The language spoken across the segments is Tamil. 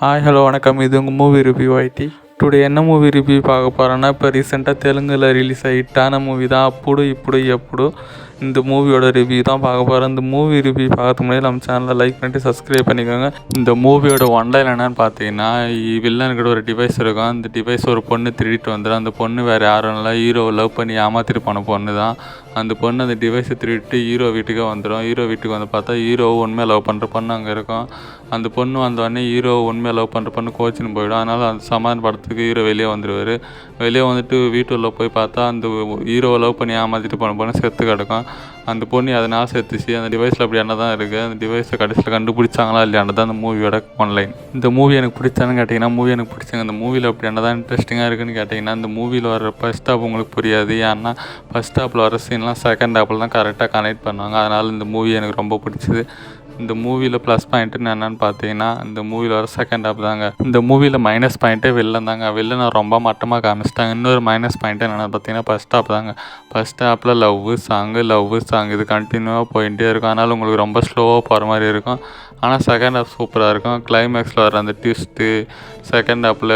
ஹாய் ஹலோ வணக்கம். இது உங்கள் மூவி ரிவ்யூ ஐடி டுடே என்ன மூவி ரிவ்யூ பார்க்க போகிறோன்னா இப்போ ரீசெண்டாக தெலுங்கில் ரிலீஸ் ஆகிட்டான மூவி தான் அப்புடு இப்படு எப்படு. இந்த மூவியோட ரிவ்யூ தான் பார்க்க போகிறோம் இந்த மூவி ரிவ்யூ பார்க்கறதுக்கு முன்னாடி நம்ம சேனலை லைக் பண்ணிட்டு சப்ஸ்கிரைப் பண்ணிக்கோங்க. இந்த மூவியோட ஒன்லைன் என்னன்னு பார்த்தீங்கன்னா வில்லனுக்கிட்ட ஒரு டிவைஸ் இருக்கும். அந்த டிவைஸ் ஒரு பொண்ணு திருடிட்டு வந்துடும் அந்த பொண்ணு வேறு யாரும் இல்லை ஹீரோ லவ் பண்ணி ஏமாத்திட்டு போன பொண்ணு தான். அந்த பொண்ணு அந்த டிவைஸை திருட்டு ஹீரோ வீட்டுக்கே வந்துடும் ஹீரோ வீட்டுக்கு வந்து பார்த்தா ஹீரோ உண்மையை லவ் பண்ணுற பொண்ணு அங்கே இருக்கும். அந்த பொண்ணு வந்தோடனே ஹீரோ உண்மையை லவ் பண்ணுற பொண்ணு கோச்சின்னு போயிடும். அதனால் அந்த சமாதானப்படுத்த சமாதானப்படுறதுக்கு ஹீரோ வெளியே வந்துடுவார் வெளியே வந்துட்டு வீட்டுள்ள போய் பார்த்தா அந்த ஹீரோவை லவ் பண்ணி ஏமாற்றிட்டு போன பொண்ணு செத்து கிடக்கும். அந்த பொண்ணு அதனால் செத்துச்சு? அந்த டிவைஸில் அப்படி என்ன தான் இருக்குது அந்த டிவைஸை கடைசியில் கண்டுபிடிச்சாங்களா இல்லையானது தான் அந்த மூவியோட ஆன்லைன் இந்த மூவி எனக்கு பிடிச்சான்னு கேட்டிங்கன்னா மூவி எனக்கு பிடிச்சங்க அந்த மூவியில் அப்படி என்ன தான் இன்ட்ரெஸ்டிங்காக இருக்குன்னு கேட்டிங்கன்னா அந்த மூவியில் வர ஃபஸ்ட் ஹாப் உங்களுக்கு புரியாது. ஏன்னா ஃபஸ்ட் ஹாப்பில் வர சீன்லாம் செகண்ட் ஹாப்பில் தான் கரெக்டாக கனெக்ட் பண்ணுவாங்க. அதனால் இந்த மூவி எனக்கு ரொம்ப பிடிச்சது. இந்த மூவியில் ப்ளஸ் பாயிண்ட்டுன்னு என்னென்னு பார்த்தீங்கன்னா இந்த மூவியில் வர செகண்ட் ஹாப் தாங்க. இந்த மூவியில் மைனஸ் பாயிண்ட்டே வில்லன் தாங்க. வில்லனை ரொம்ப மட்டமாக காமிச்சிட்டாங்க. இன்னொரு மைனஸ் பாயிண்ட்டு என்னென்னு பார்த்தீங்கன்னா ஃபஸ்ட் ஹாப் தாங்க. ஃபஸ்ட் ஹாப்பில் லவ் சாங்கு லவ் சாங் இது கண்டினியூவாக போயிட்டே இருக்கும். அதனால் உங்களுக்கு ரொம்ப ஸ்லோவாக போகிற மாதிரி இருக்கும். ஆனால் செகண்ட் ஹாப் சூப்பராக இருக்கும். கிளைமேக்ஸில் வர அந்த ட்விஸ்ட்டு செகண்ட் ஹாப்பில்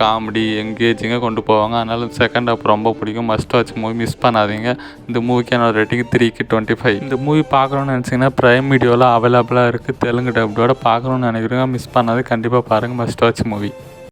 காமெடி என்கேஜிங்காக கொண்டு போவாங்க. அதனால் செகண்ட் ஹாப் ரொம்ப பிடிக்கும். மஸ்ட் வாட்ச் மூவி மிஸ் பண்ணாதீங்க. இந்த மூவிக்கு என்னோட ரேட்டிங் த்ரீக்கு டுவெண்ட்டி ஃபைவ் இந்த மூவி பார்க்கணுன்னு நினச்சிங்கன்னா ப்ரைம் வீடியோவில் அவைலபிளாக இருக்குது தெலுங்கு டப்டோட பார்க்கணுன்னு நினைக்கிறேங்க. மிஸ் பண்ணாது கண்டிப்பாக பாருங்கள் மஸ்ட் வாட்ச் மூவி